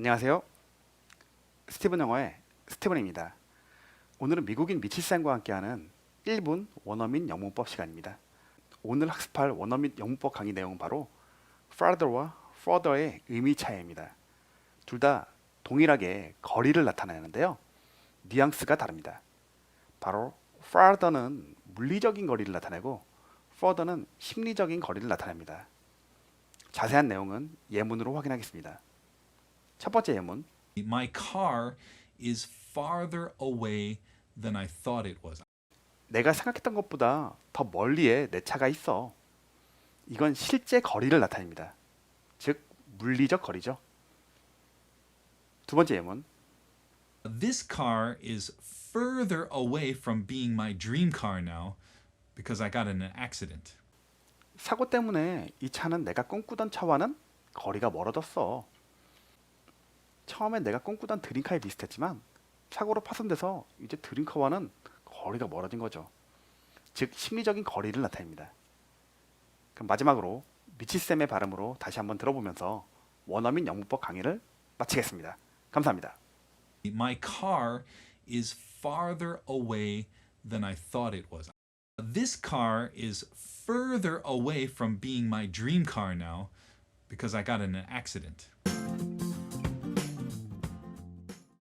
안녕하세요. 스티븐 영어의 스티븐입니다. 오늘은 미국인 미치쌤과 함께하는 1분 원어민 영문법 시간입니다. 오늘 학습할 원어민 영문법 강의 내용은 바로 farther와 further의 의미 차이입니다. 둘 다 동일하게 거리를 나타내는데요. 뉘앙스가 다릅니다. 바로 farther는 물리적인 거리를 나타내고 further는 심리적인 거리를 나타냅니다. 자세한 내용은 예문으로 확인하겠습니다. 첫 번째 예문. My car is farther away than I thought it was. 내가 생각했던 것보다 더 멀리에 내 차가 있어. 이건 실제 거리를 나타냅니다. 즉 물리적 거리죠. 두 번째 예문. This car is further away from being my dream car now because I got in an accident. 사고 때문에 이 차는 내가 꿈꾸던 차와는 거리가 멀어졌어. 처음엔 내가 꿈꾸던 드림카에 비슷했지만 사고로 파손돼서 이제 드림카와는 거리가 멀어진 거죠. 즉 심리적인 거리를 나타냅니다. 그럼 마지막으로 미치쌤의 발음으로 다시 한번 들어보면서 원어민 영문법 강의를 마치겠습니다. 감사합니다. My car is farther away than I thought it was. This car is further away from being my dream car now because I got in an accident.